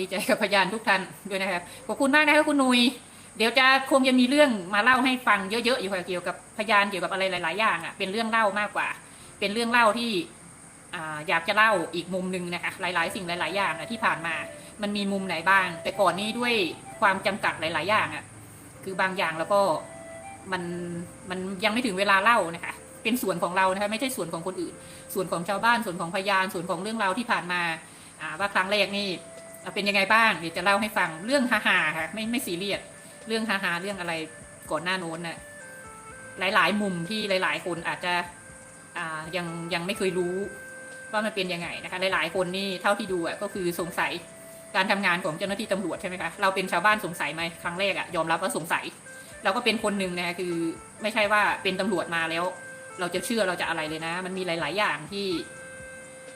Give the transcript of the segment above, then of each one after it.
ดีใจกับพยานทุกท่านด้วยนะครับขอบคุณมากนะครับคุณนุยเดี๋ยวจะคงจะมีเรื่องมาเล่าให้ฟังเยอะๆอยู่ค่ะเกี่ยวกับพยานเกี่ยวกับอะไรหลาย ๆ อย่างอะเป็นเรื่องเล่ามากกว่า เป็นเรื่องเล่าที่อยากจะเล่าอีกมุมหนึ่งนะคะหลาย ๆ สิ่งหลาย ๆ อย่างที่ผ่านมา มันมีมุมไหนบ้าง แต่ก่อนนี้ด้วยความจำกัดหลาย ๆ อย่างอะคือบางอย่างแล้วก็มันมันยังไม่ถึงเวลาเล่านะคะ เป็นส่วนของเรานะคะไม่ใช่ส่วนของคนอื่น ส่วนของชาวบ้านส่วนของพยานส่วนของเรื่องราวที่ผ่านมาอ่าว่าครั้งแรกนี่ เป็นยังไงบ้างเดี๋ยวจะเล่าให้ฟังเรื่องฮาๆค่ะไม่ไม่ซีเรียสเรื่องฮาๆเรื่องอะไรก่อนหน้าโน้นน่ะหลาย ๆ มุมที่หลาย ๆ คนอาจจะอ่ายังยังไม่เคยรู้ว่ามันเป็นยังไงนะคะ หลาย ๆ คนนี่เท่าที่ดูอะก็คือสงสัยการทำงานของเจ้าหน้าที่ตำรวจใช่ไหมคะเราเป็นชาวบ้านสงสัยไหมครั้งแรกอะยอมรับว่าสงสัย เราก็เป็นคนหนึ่งนะคะคือไม่ใช่ว่าเป็นตำรวจมาแล้ว เราจะเชื่อเราจะอะไรเลยนะ มันมีหลาย ๆ อย่างที่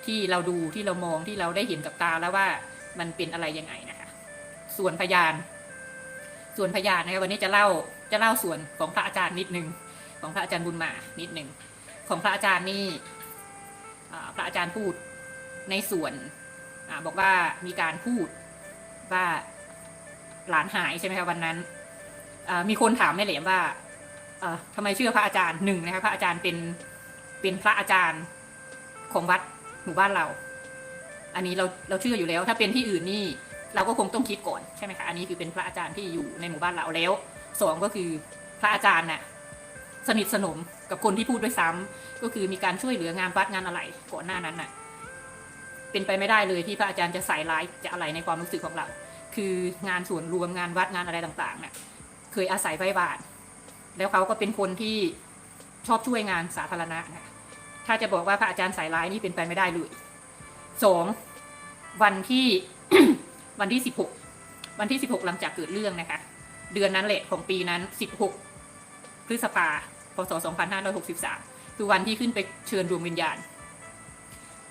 ที่เราดูที่เรามองที่เราได้เห็นกับตาแล้วว่า มันเป็นอะไรยังไงนะคะ ส่วนพยาน ส่วนพยานนะคะวันนี้จะเล่าจะเล่าส่วนของพระอาจารย์นิดนึงของพระอาจารย์บุญมานิดนึงของพระอาจารย์นี่พระอาจารย์พูดในส่วนอบอกว่ามีการพูดว่าหลานหายใช่ไหมคะวันนั้นมีคนถามแม่เหลมว่าเอ่อทำไมเชื่อพระอาจารย์หนึ่งนะคะพระอาจารย์เป็นเป็นพระอาจารย์ของวัดหมู่บ้านเรา อันนี้เราเราเชื่ออยู่แล้ว ถ้าเป็นที่อื่นนี่เราก็คงต้องคิดก่อนใช่ไหมคะอันนี้คือเป็นพระอาจารย์ที่อยู่ในหมู่บ้านเราแล้วสองก็คือพระอาจารย์น่ะสนิทสนมกับคนที่พูดด้วยซ้ำก็คือมีการช่วยเหลืองานวัดงานอะไรก่อนหน้านั้นน่ะ เป็นไปไม่ได้เลยที่พระอาจารย์จะใส่ร้ายจะอะไรในความรู้สึกของเรา คืองานส่วนรวมงานวัดงานอะไรต่างๆน่ะเคยอาศัยไว้บาท แล้วเขาก็เป็นคนที่ชอบช่วยงานสาธารณะนะถ้าจะบอกว่าพระอาจารย์สายร้ายนี่เป็นไปไม่ได้เลย สองวันที่วันที่สิบหกวันที่สิบหกหลังจากเกิดเรื่องนะคะ เดือนนั้นแหละของปีนั้นสิบหกพฤษภาพศสองพันห้าร้อยหกสิบสามคือวันที่ขึ้นไปเชิญดวงวิญญาณ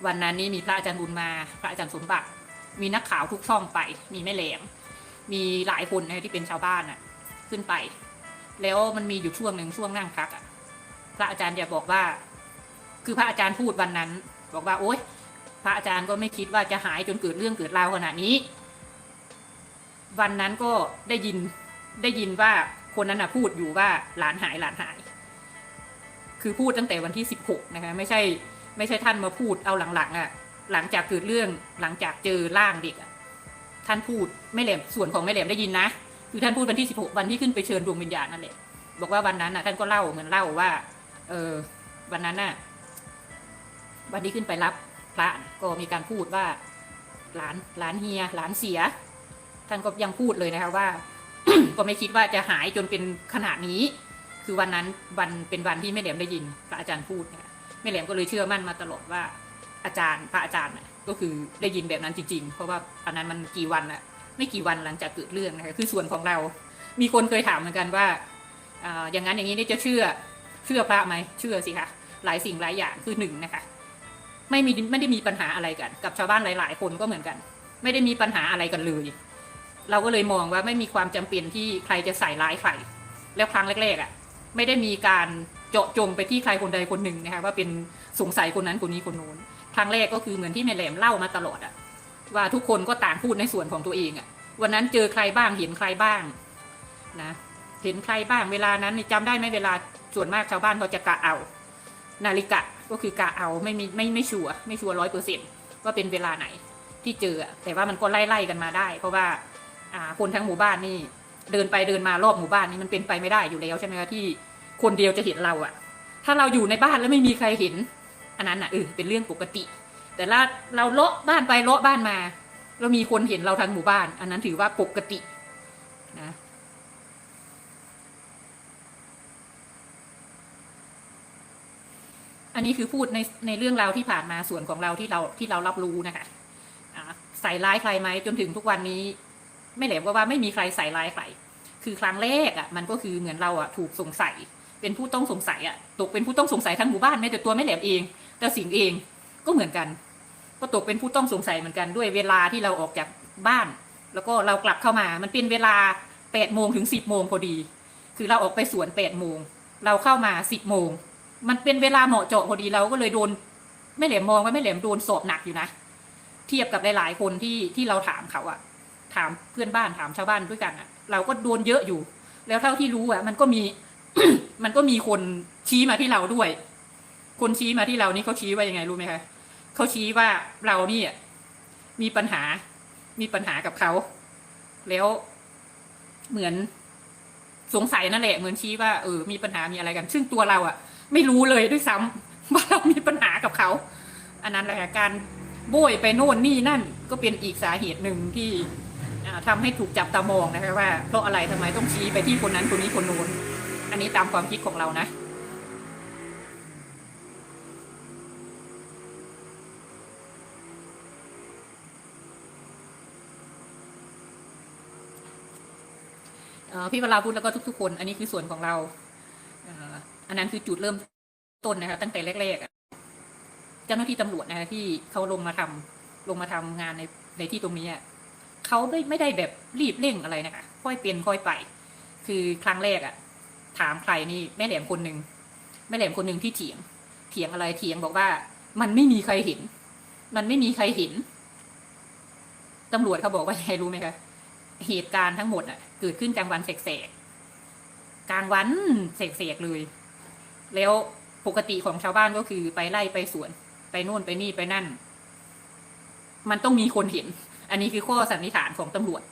วันนั้นนี่มีพระอาจารย์บุญมา พระอาจารย์สมบัติ มีนักข่าวทุกช่องไป มีแม่แหลม มีหลายคนนะที่เป็นชาวบ้านน่ะ ขึ้นไป แล้วมันมีอยู่ช่วงหนึ่งช่วงนั่งพักอะพระอาจารย์จะบอกว่า คือพระอาจารย์พูดวันนั้น บอกว่าโอ๊ย พระอาจารย์ก็ไม่คิดว่าจะหายจนเกิดเรื่องเกิดราวขนาดนี้ วันนั้นก็ได้ยินได้ยินว่าคนนั้นน่ะพูดอยู่ว่าหลานหายหลานหาย คือพูดตั้งแต่วันที่สิบหกนะคะไม่ใช่ไม่ใช่ท่านมาพูดเอาหลังๆอะหลังจากเกิดเรื่องหลังจากเจอร่างเด็กอะท่านพูดไม่แหลมส่วนของไม่แหลมได้ยินนะคือท่านพูดวันที่สิบหกวันที่ขึ้นไปเชิญดวงวิญญาณนั่นแหละบอกว่าวันนั้นน่ะท่านก็เล่าเหมือนเล่าว่า เออวันนั้นน่ะ วันที่ขึ้นไปรับ พระก็มีการพูดว่าหลานหลานเฮียหลานเสีย ท่านก็ยังพูดเลยนะคะว่า ก็ไม่คิดว่าจะหายจนเป็นขนาดนี้ คือวันนั้นวันเป็นวันที่แม่แหลมได้ยินพระอาจารย์พูดนะแม่แหลมก็เลยเชื่อมั่นมาตลอดว่าอาจารย์พระอาจารย์ก็คือได้ยินแบบนั้นจริง ๆ เพราะว่าอันนั้นมันกี่วันอะไม่กี่วันหลังจากเกิดเรื่องนะคะคือส่วนของเรา มีคนเคยถามเหมือนกันว่าอ่าอย่างนั้นอย่างนี้นี่จะเชื่อเชื่อพระไหมเชื่อสิคะหลายสิ่งหลายอย่างคือหนึ่งนะคะ ไม่มีไม่ได้มีปัญหาอะไรกัน กับชาวบ้านหลาย ๆ คนก็เหมือนกัน ไม่ได้มีปัญหาอะไรกันเลย เราก็เลยมองว่าไม่มีความจำเป็นที่ใครจะใส่ร้ายใครแล้วครั้งแรกๆอะ ไม่ได้มีการเจาะจงไปที่ใครคนใดคนหนึ่งนะคะว่าเป็นสงสัยคนนั้นคนนี้คนโน้นครั้งแรกก็คือเหมือนที่แม่แหลมเล่ามาตลอดอะว่าทุกคนก็ต่างพูดในส่วนของตัวเองอะวันนั้นเจอใครบ้างเห็นใครบ้างนะเห็นใครบ้างเวลานั้นนี่จำได้ไหมเวลาส่วนมากชาวบ้านเขาจะกะเอา นาฬิกะ ก็คือกะเอาไม่มีไม่ไม่ชัวร์ไม่ชัวร์ร้อยเปอร์เซ็นต์ว่าเป็นเวลาไหนที่เจอแต่ว่ามันก็ไล่ไล่กันมาได้ เพราะว่าอ่าคนทั้งหมู่บ้านนี่เดินไปเดินมารอบหมู่บ้านนี่มันเป็นไปไม่ได้อยู่แล้วใช่ไหมคะที่คนเดียวจะเห็นเราอะถ้าเราอยู่ในบ้านแล้วไม่มีใครเห็น อันนั้นอะเออเป็นเรื่องปกติ แต่ละเราเลาะบ้านไปเลาะบ้านมา เรามีคนเห็นเราทั้งหมู่บ้าน อันนั้นถือว่าปกตินะ อันนี้คือพูดในในเรื่องราวที่ผ่านมาส่วนของเราที่เราที่เรารับรู้นะคะใส่ร้ายใครไหมจนถึงทุกวันนี้ ไม่แหลมก็ว่าไม่มีใครใส่ร้ายใครคือครั้งแรกอะมันก็คือเหมือนเราอะถูกสงสัย เป็นผู้ต้องสงสัยอะตกเป็นผู้ต้องสงสัยทั้งหมู่บ้านแม้แต่ตัวไม่แหลมเอง แต่สิ่งเองก็เหมือนกัน ก็ตกเป็นผู้ต้องสงสัยเหมือนกันด้วยเวลาที่เราออกจากบ้าน แล้วก็เรากลับเข้ามา มันเป็นเวลาแปดโมงถึงสิบโมงพอดี คือเราออกไปสวนแปดโมงเราเข้ามาสิบโมง มันเป็นเวลาเหมาะเจาะพอดีเราก็เลยโดนไม่แหลมมองว่าไม่แหลมโดนสอบหนักอยู่นะ เทียบกับหลายๆคนที่ที่เราถามเขาอะถามเพื่อนบ้านถามชาวบ้านด้วยกันอะเราก็โดนเยอะอยู่ แล้วเท่าที่รู้อะมันก็มี มันก็มีคนชี้มาที่เราด้วย คนชี้มาที่เรานี่เขาชี้ว่ายังไงรู้ไหมคะเขาชี้ว่าเรานี่อะมีปัญหา มีปัญหากับเขา แล้วเหมือนสงสัยนั่นแหละ เหมือนชี้ว่าเออมีปัญหามีอะไรกัน ซึ่งตัวเราอะ ไม่รู้เลยด้วยซ้ำว่าเรามีปัญหากับเขา อันนั้นแหละค่ะการโบยไปโน่นนี่นั่นก็เป็นอีกสาเหตุหนึ่งที่อ่าทำให้ถูกจับตามองนะคะว่าเพราะอะไรทำไมต้องชี้ไปที่คนนั้นคนนี้คนโน้น อันนี้ตามความคิดของเรานะพี่เวราพุทธแล้วก็ทุกๆคน อันนี้คือส่วนของเรา อันนั้นคือจุดเริ่มต้นนะคะตั้งแต่แรกๆเจ้าหน้าที่ตำรวจนะคะที่เขาลงมาทำลงมาทำงานในในที่ตรงนี้เขาไม่ไม่ได้แบบรีบเร่งอะไรนะคะค่อยเป็นค่อยไป คือครั้งแรกอะถามใครนี่แม่แหลมคนหนึ่งแม่แหลมคนหนึ่งที่เถียง เถียงอะไรเถียงบอกว่า มันไม่มีใครเห็น มันไม่มีใครเห็นตำรวจเขาบอกว่าไงรู้ไหมคะเหตุการณ์ทั้งหมดอะเกิดขึ้นกลางวันแสกๆกลางวันแสกๆเลย แล้วปกติของชาวบ้านก็คือไปไล่ไปสวน ไปโน่นไปนี่ไปนั่น มันต้องมีคนเห็น อันนี้คือข้อสันนิษฐานของตำรวจ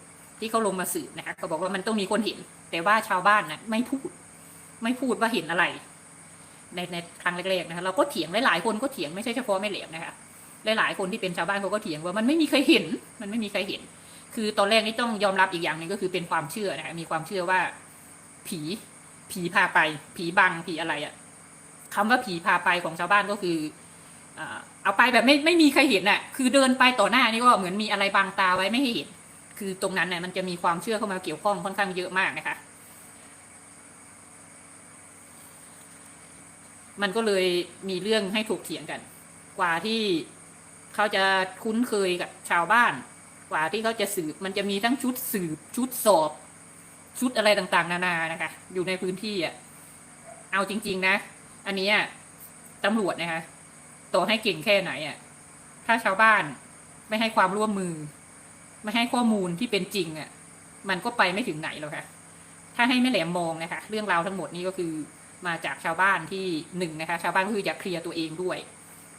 ที่เขาลงมาสืบนะคะเขาบอกว่ามันต้องมีคนเห็น แต่ว่าชาวบ้านน่ะไม่พูด ไม่พูดว่าเห็นอะไร ในในครั้งแรกๆนะคะเราก็เถียงหลายๆคนก็เถียงไม่ใช่เฉพาะแม่เหลวนะคะหลายๆคนที่เป็นชาวบ้านเขาก็เถียงว่ามันไม่มีใครเห็น มันไม่มีใครเห็น คือตอนแรกนี่ต้องยอมรับอีกอย่างหนึ่งก็คือเป็นความเชื่อนะคะมีความเชื่อว่าผีผีพาไป ผีบังผีอะไรอะ่ะ คำว่าผีพาไปของชาวบ้านก็คือเอาไปแบบไม่ไม่มีใครเห็นน่ะ คือเดินไปต่อหน้านี่ก็เหมือนมีอะไรบังตาไว้ไม่ให้เห็น คือตรงนั้นเนี่ยมันจะมีความเชื่อเข้ามาเกี่ยวข้องค่อนข้างเยอะมากนะคะ มันก็เลยมีเรื่องให้ถกเถียงกัน กว่าที่เขาจะคุ้นเคยกับชาวบ้าน กว่าที่เขาจะสืบ มันจะมีทั้งชุดสืบชุดสอบ ชุดอะไรต่างๆ นานานะคะ อยู่ในพื้นที่อะ เอาจริง ๆ นะ อันนี้ตำรวจนะคะต่อให้เก่งแค่ไหนอะ ถ้าชาวบ้านไม่ให้ความร่วมมือ ไม่ให้ข้อมูลที่เป็นจริงอะ มันก็ไปไม่ถึงไหนหรอกค่ะ ถ้าให้แม่แหลมมองนะคะ เรื่องราวทั้งหมดนี้ก็คือมาจากชาวบ้านที่หนึ่งนะคะ ชาวบ้านก็คืออยากเคลียร์ตัวเองด้วย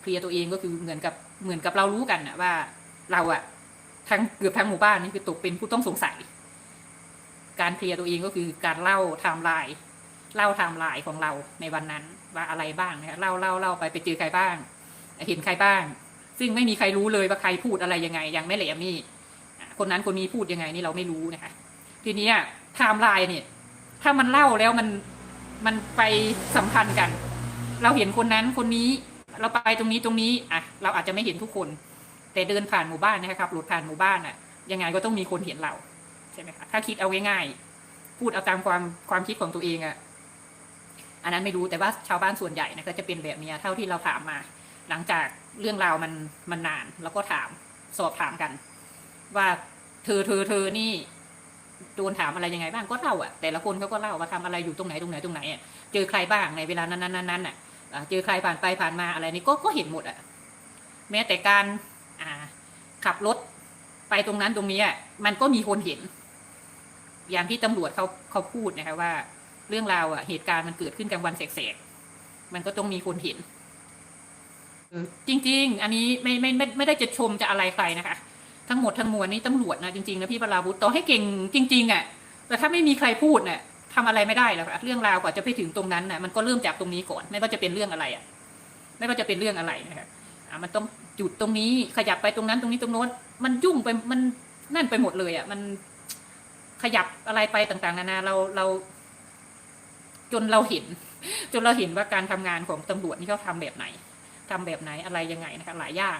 เคลียร์ตัวเองก็คือเหมือนกับเหมือนกับเรารู้กันนะว่าเราอะทั้งเกือบทั้งหมู่บ้านนี่คือตกเป็นผู้ต้องสงสัย การเคลียร์ตัวเองก็คือการเล่าไทม์ไลน์เล่าไทม์ไลน์ของเราในวันนั้น ว่าอะไรบ้างนะคะเล่าเล่าเล่าไปไปเจอใครบ้าง เห็นใครบ้าง ซึ่งไม่มีใครรู้เลยว่าใครพูดอะไรยังไง ยังไม่แหลมนี่คนนั้นคนนี้พูดยังไงนี่เราไม่รู้นะคะทีนี้ไทม์ไลน์เนี่ยถ้ามันเล่าแล้วมันมันไปสัมพันธ์กัน เราเห็นคนนั้นคนนี้เราไปตรงนี้ตรงนี้อะเราอาจจะไม่เห็นทุกคน แต่เดินผ่านหมู่บ้านนะครับหลุดผ่านหมู่บ้านอะ ยังไงก็ต้องมีคนเห็นเราใช่ไหมคะถ้าคิดเอาง่ายๆพูดเอาตามความความคิดของตัวเองอะ อันนั้นไม่รู้แต่ว่าชาวบ้านส่วนใหญ่นะก็จะเป็นแบบนี้เท่าที่เราถามมา หลังจากเรื่องราวมันมันนานแล้วก็ถามสอบถามกัน ว่าเธอเธอเธอนี่โดนถามอะไรยังไงบ้างก็เล่าอะแต่ละคนเขาก็เล่าว่าทำอะไรอยู่ตรงไหนตรงไหนตรงไหนอะเจอใครบ้างในเวลานั้นนั้นนั้นนั้นอะเจอใครผ่านไปผ่านมาอะไรนี่ก็ก็เห็นหมดอะแม้แต่การอ่าขับรถไปตรงนั้นตรงนี้อะมันก็มีคนเห็น อย่างที่ตำรวจเขาเขาพูดนะคะว่า เรื่องราวอะเหตุการณ์มันเกิดขึ้นกลางวันแสกๆมันก็ต้องมีคนเห็นจริง ๆ อันนี้ไม่ไม่ไม่ไม่ได้จะชมจะอะไรใครนะคะ ทั้งหมดทั้งมวลนี่ตำรวจนะจริงๆนะพี่ปราวุฒิต่อให้เก่งจริง ๆอะแต่ถ้าไม่มีใครพูดเนี่ยทำอะไรไม่ได้แล้วค่ะเรื่องราวกว่าจะไปถึงตรงนั้นน่ะมันก็เริ่มจากตรงนี้ก่อนไม่ว่าจะเป็นเรื่องอะไรอะ ไม่ว่าจะเป็นเรื่องอะไรนะคะอะมันต้องจุดตรงนี้ขยับไปตรงนั้นตรงนี้ตรงโน้นมันยุ่งไปมันนั่นไปหมดเลยอะมันขยับอะไรไปต่างๆ นานาเราเรา จนเราเห็น จนเราเห็นว่าการทำงานของตำรวจนี่เขาทำแบบไหนทำแบบไหนอะไรยังไงนะคะหลายอย่าง